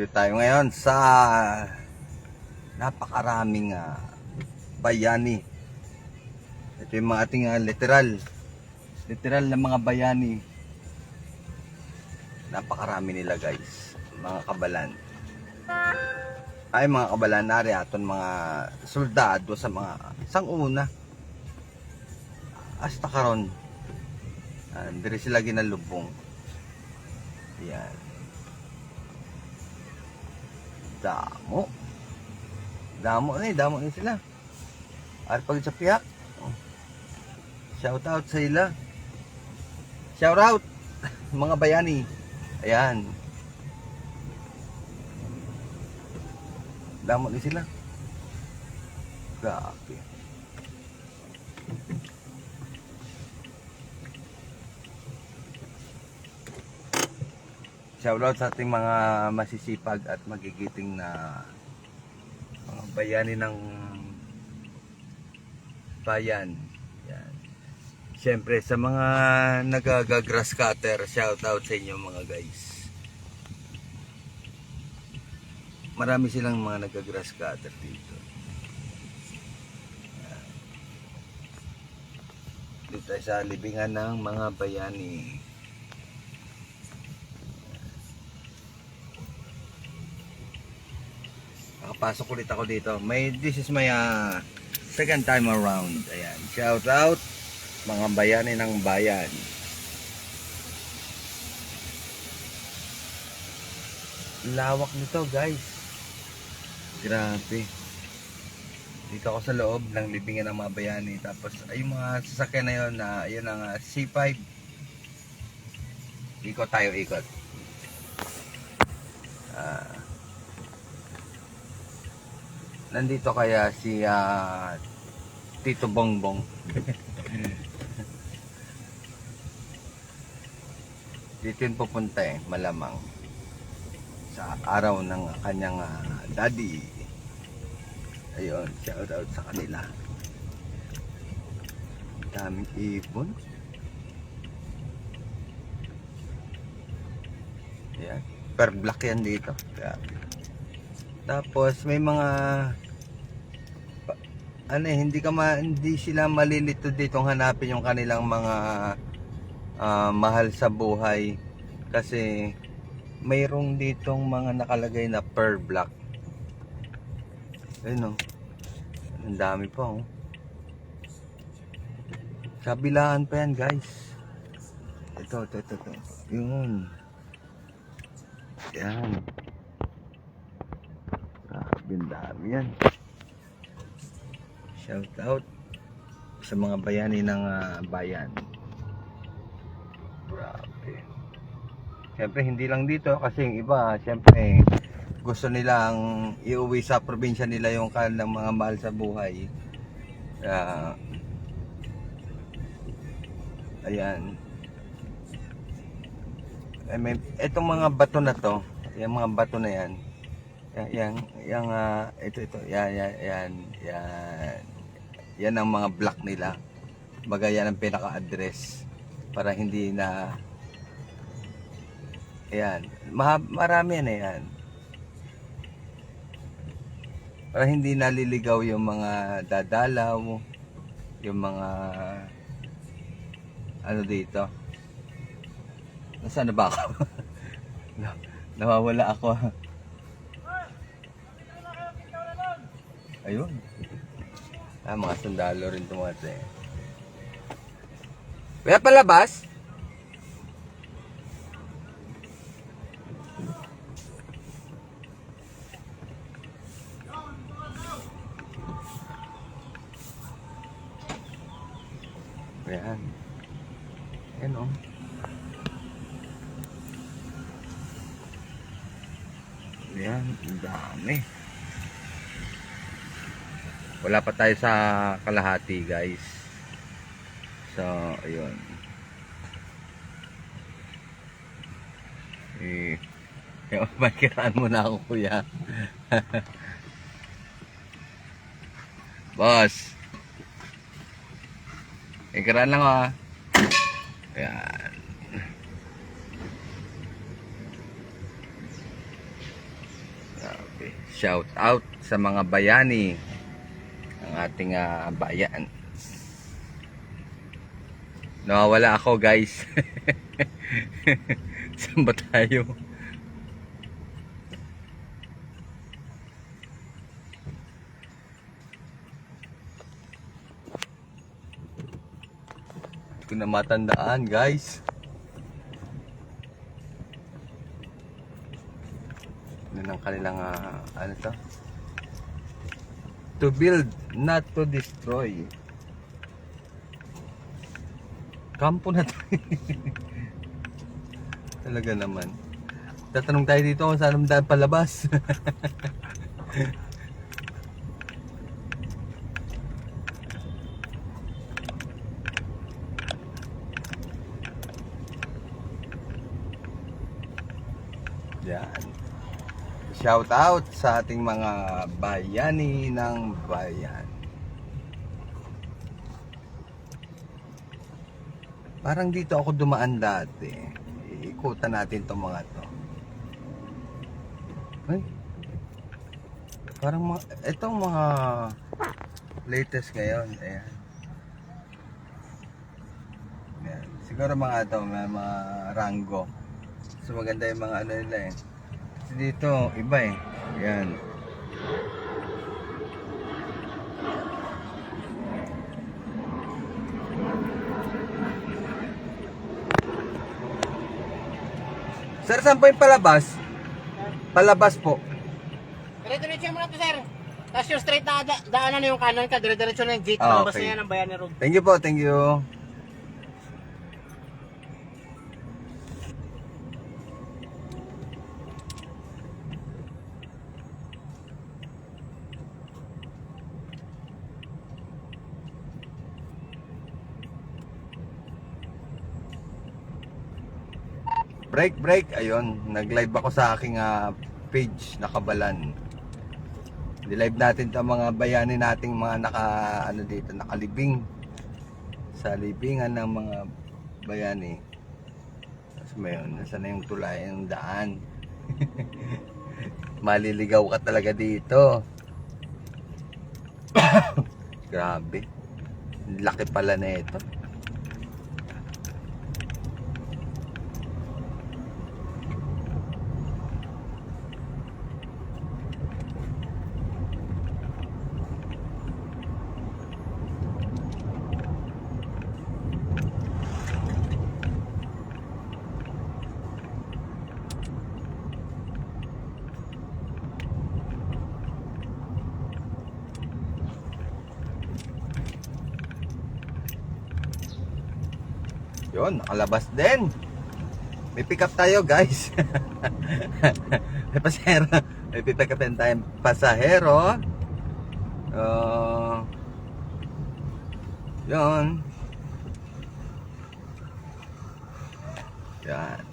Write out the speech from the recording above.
Dito tayo ngayon sa napakaraming ah, bayani. Ito yung mga ating ah, literal. Literal na mga bayani. Napakarami nila guys. Mga kabalan. Ay mga kabalan, nari aton mga soldado sa mga sanguna. Hasta karon. Uh, diri sila ginalubong. Yan. Damo. Damo na eh, damo na sila. At pag sa piyak, shout out sa ila. Shout out mga bayani. Ayan. Damo na sila. Grabe. Shoutout sa ating mga masisipag at magigiting na mga bayani ng bayan. Yan. Siyempre sa mga nagaga-grass cutter, shoutout sa inyo mga guys. Marami silang mga nagagrass cutter dito. Yan. Dito sa libingan ng mga bayani. Nakapasok ulit ako dito. May this is my uh, second time around. Ayan. Shout out mga bayani ng bayan. Lawak nito, guys. Grabe. Dito ako sa loob ng libingan ng mga bayani. Tapos ay mga sasakyan na yun na yun ang uh, C5. Ikot tayo, ikot. Ah. Nandito kaya si ah, Tito Bongbong. Dito yun pupunta eh, malamang. Sa araw ng kanyang ah, daddy. Ayun, shout out sa kanila. Daming ibon. Yan. Per block yan dito. Grabe. Tapos may mga ano eh, hindi ka ma, hindi sila malilito dito hanapin yung kanilang mga ah, mahal sa buhay kasi mayroong ditong mga nakalagay na per block. Ayun oh. Ang dami pa oh. Kabilaan pa yan guys. Ito, ito, ito, ito. Yun. Yan. Ang dami yan. Shout out sa mga bayani ng ah, bayan. Grabe. Siyempre, hindi lang dito kasi yung iba, siyempre, gusto nilang iuwi sa probinsya nila yung kanilang mga mahal sa buhay. Kaya, ayan. I mean, etong mga bato na to, yung mga bato na yan, yan, yan, yung, ah, ito, ito, yan, yan, yan, yan, yan ang mga block nila. Baga yan ang pinaka-address para hindi na, yan, ma marami yan, eh, yan. Para hindi naliligaw yung mga dadalaw, yung mga, ano dito, Nasaan na ba ako? Na- Nawawala ako. Ayun. Ah, mga sundalo rin tumate. Kaya palabas? Ayan. Ayan oh. Ayan, ang dami. Wala pa tayo sa kalahati, guys. So, ayun. Eh, eh makikiraan mo na ako, kuya. Boss. Ikiraan lang ako, ah. Ayan. Shout out sa mga bayani ng ating ah, bayan. Nawawala ako guys. Saan ba tayo? Ko na matandaan guys. Ano ng kanilang ah, ano to? To build, not to destroy. Kampo na to. Talaga naman. Tatanong tayo dito kung saan ang palabas. Yan. Shout out sa ating mga bayani ng bayan. Parang dito ako dumaan dati. Iikutan natin tong mga to. Ay. Parang mga, itong mga latest ngayon. Ayan. Siguro mga ito, mga, mga rango. So maganda yung mga ano nila eh. Kasi dito, iba eh. Ayan. Sir, saan po yung palabas? Palabas po. Dire-diretso mo na to, sir. Tapos yung straight na da daanan na yung kanan ka, dire-diretso na yung gate. Ah, okay. na yan ang Bayani Road. Thank you po, thank you. Break, break. Ayun, nag-live ako sa aking ah, page, nakabalan. Di-live natin 'tong mga bayani nating mga naka ano dito, nakalibing sa libingan ng mga bayani. Tapos mayon, nasa na yung tulay ng daan. Maliligaw ka talaga dito. Grabe. Laki pala na ito. Yun, nakalabas din. May pick up tayo, guys. may pasahero. May pick up din pasahero. Uh, yun. Yan.